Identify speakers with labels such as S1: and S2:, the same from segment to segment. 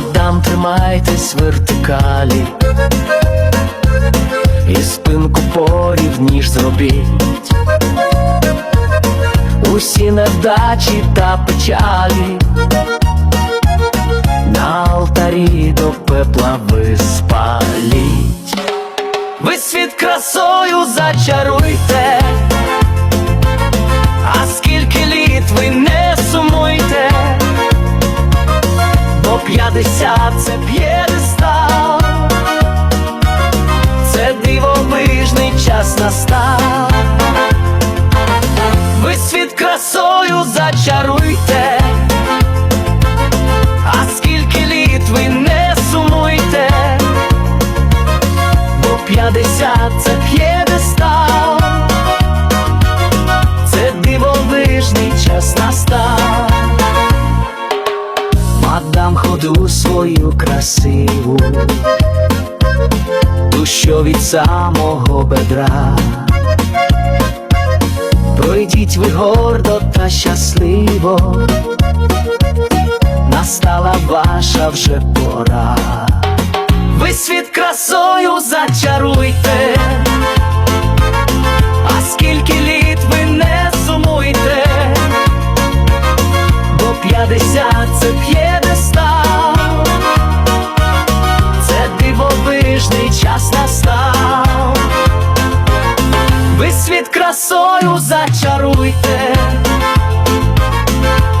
S1: Мадам, тримайтесь вертикалі, і спинку порівніш зробіть. Усі невдачі та печалі на алтарі до пепла ви спаліть. Ви світ красою зачаруйте, бо це п'єдестал, це дивовижний час настав. Ви світ красою зачаруйте, Мадам свою красиву, ту, що від самого бедра. Пройдіть ви гордо та щасливо, настала ваша вже пора. Ви світ красою зачаруйте, а скільки літ ви не сумуйте, бо п'ятдесят це п'єдестал, Ви світ красою зачаруйте,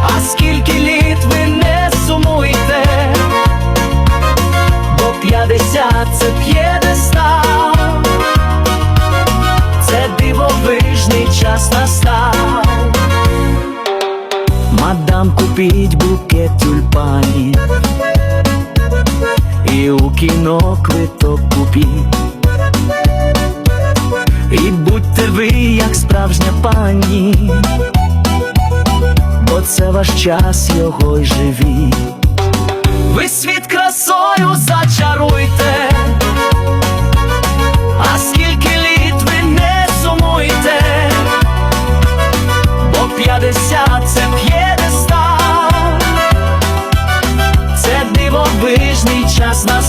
S1: а скільки літ ви не сумуйте, бо п'ятдесят це п'єдестал, це дивовижний час настав. Мадам, купіть букет тюльпанів і у кіно квиток купіть. І будьте ви, як справжня пані, бо це ваш час його й живі. Ви світ красою зачаруйте, а скільки літ ви не сумуйте, бо п'ятдесят це п'єдестал, це дивовижний час на